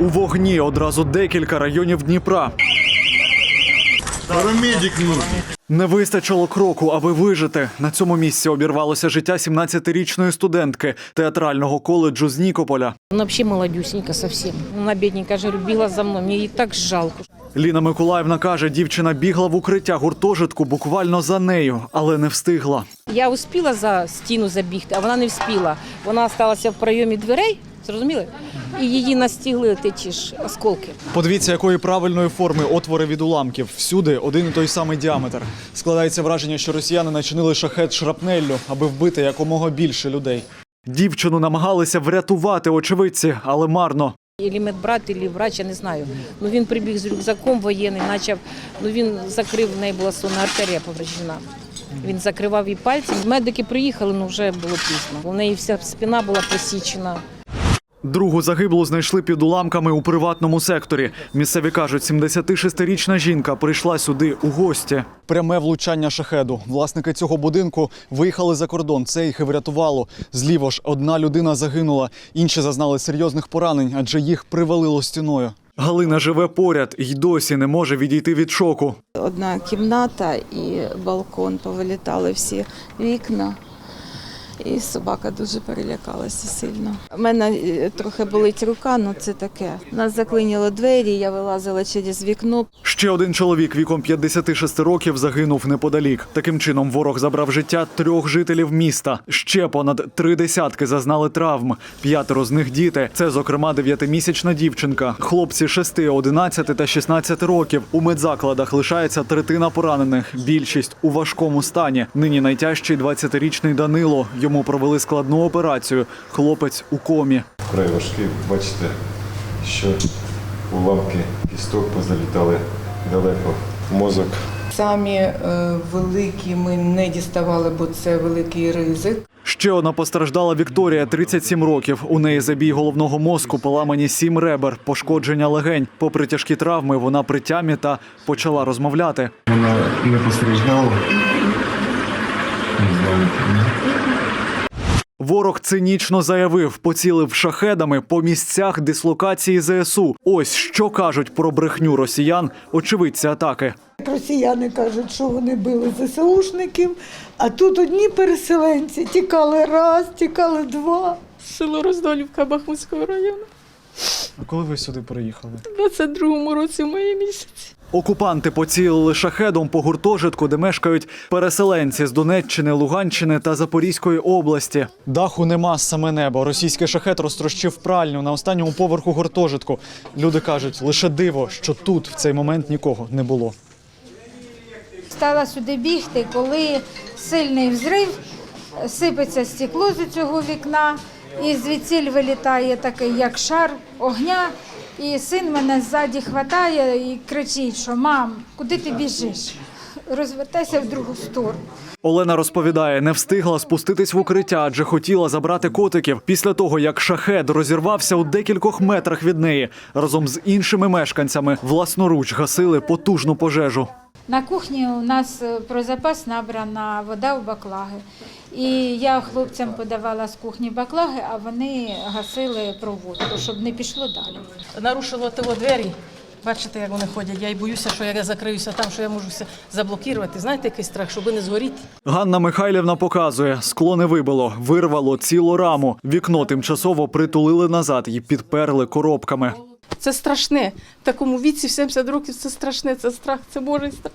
У вогні одразу декілька районів Дніпра. Парамедик нужен. Не вистачило кроку, аби вижити. На цьому місці обірвалося життя 17-річної студентки театрального коледжу з Нікополя. Она вообще молодюсенька совсем. Она бедненькая же бегала за мной. Мне ей так жалко. Ліна Миколаївна каже, дівчина бігла в укриття гуртожитку буквально за нею, але не встигла. Я успіла за стіну забігти, а вона не вспіла. Вона залишилася в прийомі дверей, зрозуміли? І її настігли ті ж осколки. Подивіться, якої правильної форми отвори від уламків. Всюди один і той самий діаметр. Складається враження, що росіяни начинили шахет шрапнеллю, аби вбити якомога більше людей. Дівчину намагалися врятувати очевидці, але марно. Ілі медбрат, ілі врач, я не знаю. Ну він прибіг з рюкзаком воєнний, почав. Ну він закрив, в неї була сонна артерія повреждена. Він закривав їй пальці. Медики приїхали, ну вже було пізно. У неї вся спина була посічена. Другу загиблу знайшли під уламками у приватному секторі. Місцеві кажуть, 76-річна жінка прийшла сюди у гості. Пряме влучання шахеду. Власники цього будинку виїхали за кордон. Це їх і врятувало. Зліво ж одна людина загинула, інші зазнали серйозних поранень, адже їх привалило стіною. Галина живе поряд і й досі не може відійти від шоку. Одна кімната і балкон повилітали всі вікна. І собака дуже перелякалася сильно. У мене е, трохи болить рука, але це таке. Нас заклинило двері, я вилазила через вікно. Ще один чоловік віком 56 років загинув неподалік. Таким чином ворог забрав життя трьох жителів міста. Ще понад три десятки зазнали травм. П'ятеро з них діти. Це, зокрема, дев'ятимісячна дівчинка. Хлопці 6, 11 та 16 років. У медзакладах лишається третина поранених. Більшість у важкому стані. Нині найтяжчий 20-річний Данило. Йому провели складну операцію. Хлопець у комі. вкрай важкий. Бачите, що уламки кісток позалітали далеко в мозок. Самі е, великі ми не діставали, бо це великий ризик. Ще одна постраждала Вікторія, 37 років. У неї забій головного мозку, поламані сім ребер, пошкодження легень. Попри тяжкі травми, вона при тямі та почала розмовляти. Вона не постраждала. Ворог цинічно заявив, поцілив шахедами по місцях дислокації ЗСУ. Ось що кажуть про брехню росіян, очевидці атаки. Росіяни кажуть, що вони били ЗСУшників, а тут одні переселенці тікали раз, тікали два. Село Роздолівка Бахмутського району. А коли ви сюди приїхали? У 22-му році в мої місяці. Окупанти поцілили шахедом по гуртожитку, де мешкають переселенці з Донеччини, Луганщини та Запорізької області. Даху нема саме небо. Російський шахет розтрощив пральню на останньому поверху гуртожитку. Люди кажуть, лише диво, що тут в цей момент нікого не було. Стала сюди бігти, коли сильний взрив, сипеться стекло з цього вікна, і звідсіль вилітає такий, як шар огня. І син мене ззаді хватає і кричить, що мам, куди ти біжиш? Розвертайся в другу сторону. Олена розповідає, не встигла спуститись в укриття, адже хотіла забрати котиків. Після того, як шахед розірвався у декількох метрах від неї, разом з іншими мешканцями власноруч гасили потужну пожежу. На кухні у нас е, про запас набрана вода в баклаги. І я хлопцям подавала з кухні баклаги, а вони гасили проводку, щоб не пішло далі. Нарушило того двері. Бачите, як вони ходять. Я й боюся, що як я закриюся там, що я можу все заблокувати. Знаєте, який страх, щоб не згоріти. Ганна Михайлівна показує, скло не вибило, вирвало цілу раму. Вікно тимчасово притулили назад і підперли коробками. Це страшне. В такому віці, в 70 років, це страшне, це страх, це божий страх.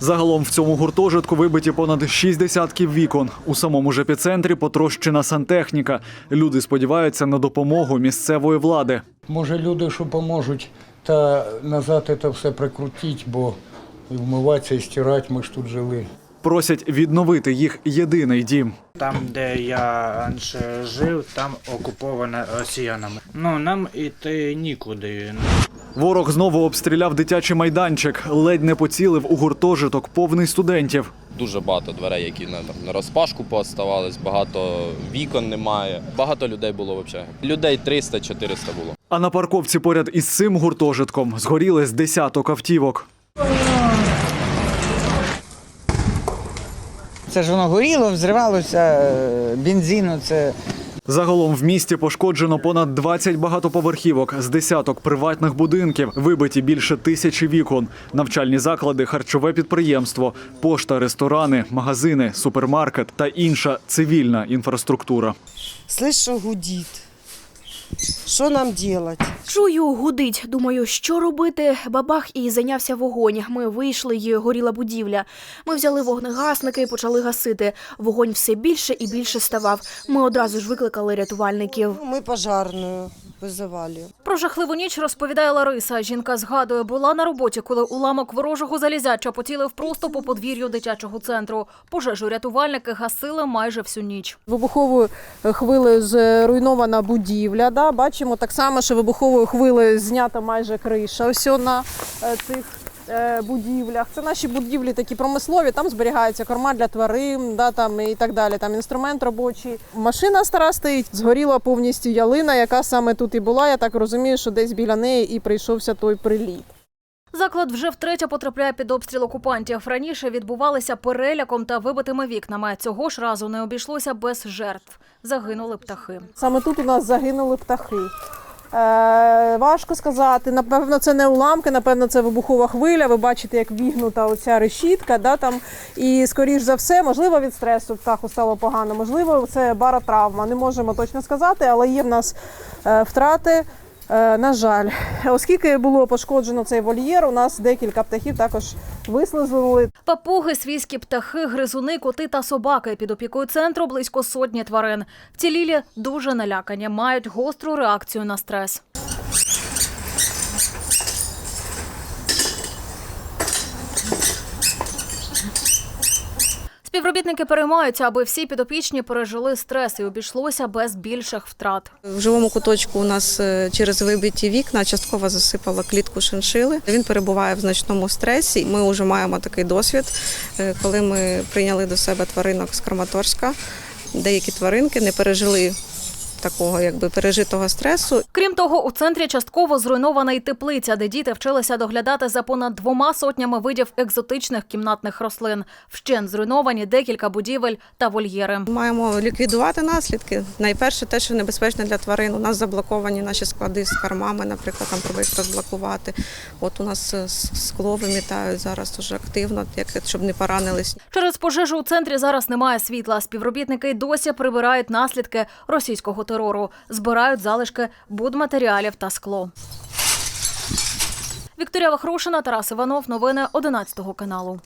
Загалом в цьому гуртожитку вибиті понад шість десятків вікон. У самому ж епіцентрі потрощена сантехніка. Люди сподіваються на допомогу місцевої влади. Може, люди, що поможуть, та назад це все прикрутити, бо вмиватися і стирати, ми ж тут жили. Просять відновити їх єдиний дім. Там, де я раніше жив, там окуповане росіянами. Ну нам іти нікуди. Ворог знову обстріляв дитячий майданчик, ледь не поцілив у гуртожиток повний студентів. Дуже багато дверей, які на, там, на розпашку пооставались, багато вікон немає. Багато людей було взагалі. Людей 300-400 було. А на парковці поряд із цим гуртожитком згоріли з десяток автівок. Це ж воно горіло, взривалося, бензину, це Загалом в місті пошкоджено понад 20 багатоповерхівок з десяток приватних будинків, вибиті більше тисячі вікон, навчальні заклади, харчове підприємство, пошта, ресторани, магазини, супермаркет та інша цивільна інфраструктура. Слышу, гудит. Що нам делать? Чую, гудить. Думаю, що робити. Бабах і зайнявся вогонь. Ми вийшли, і горіла будівля. Ми взяли вогнегасники і почали гасити. Вогонь все більше і більше ставав. Ми одразу ж викликали рятувальників. Ми пожарную визивали. Про жахливу ніч розповідає Лариса. Жінка згадує, була на роботі, коли уламок ворожого залізяча поцілив просто по подвір'ю дитячого центру. Пожежу рятувальники гасили майже всю ніч. Вибуховою хвилею зруйнована будівля. Да? Бачимо так само, що вибуховою хвилею знята майже криша. Ось на е, цих е, будівлях. Це наші будівлі такі промислові, там зберігаються корма для тварин, да, там, і так далі. Там інструмент робочий. Машина стара стоїть, згоріла повністю ялина, яка саме тут і була. Я так розумію, що десь біля неї і прийшовся той приліт. Заклад вже втретє потрапляє під обстріл окупантів. Раніше відбувалися переляком та вибитими вікнами. Цього ж разу не обійшлося без жертв. Загинули птахи. Саме тут у нас загинули птахи. Е, важко сказати. Напевно, це не уламки, напевно, це вибухова хвиля. Ви бачите, як вігнута оця решітка. Да, там. І, скоріш за все, можливо, від стресу птаху стало погано, можливо, це баротравма. Не можемо точно сказати, але є в нас е, втрати. Е, на жаль, оскільки було пошкоджено цей вольєр, у нас декілька птахів також вислизнули. Папуги, свійські птахи, гризуни, коти та собаки. Під опікою центру близько сотні тварин. Вцілілі дуже налякані, мають гостру реакцію на стрес. Співробітники переймаються, аби всі підопічні пережили стрес і обійшлося без більших втрат. В живому куточку у нас е, через вибиті вікна частково засипала клітку шиншили. Він перебуває в значному стресі. Ми вже маємо такий досвід, е, коли ми прийняли до себе тваринок з Краматорська. Деякі тваринки не пережили такого якби пережитого стресу. Крім того, у центрі частково зруйнована й теплиця, де діти вчилися доглядати за понад двома сотнями видів екзотичних кімнатних рослин. Вщен зруйновані декілька будівель та вольєри. Маємо ліквідувати наслідки. Найперше, те, що небезпечно для тварин. У нас заблоковані наші склади з кормами, наприклад, там треба їх розблокувати. От у нас е, скло вимітають зараз дуже активно, як щоб не поранились. Через пожежу у центрі зараз немає світла. Співробітники досі прибирають наслідки російського терору, збирають залишки будматеріалів та скло. Вікторія Вахрушина, Тарас Іванов. Новини 11 каналу.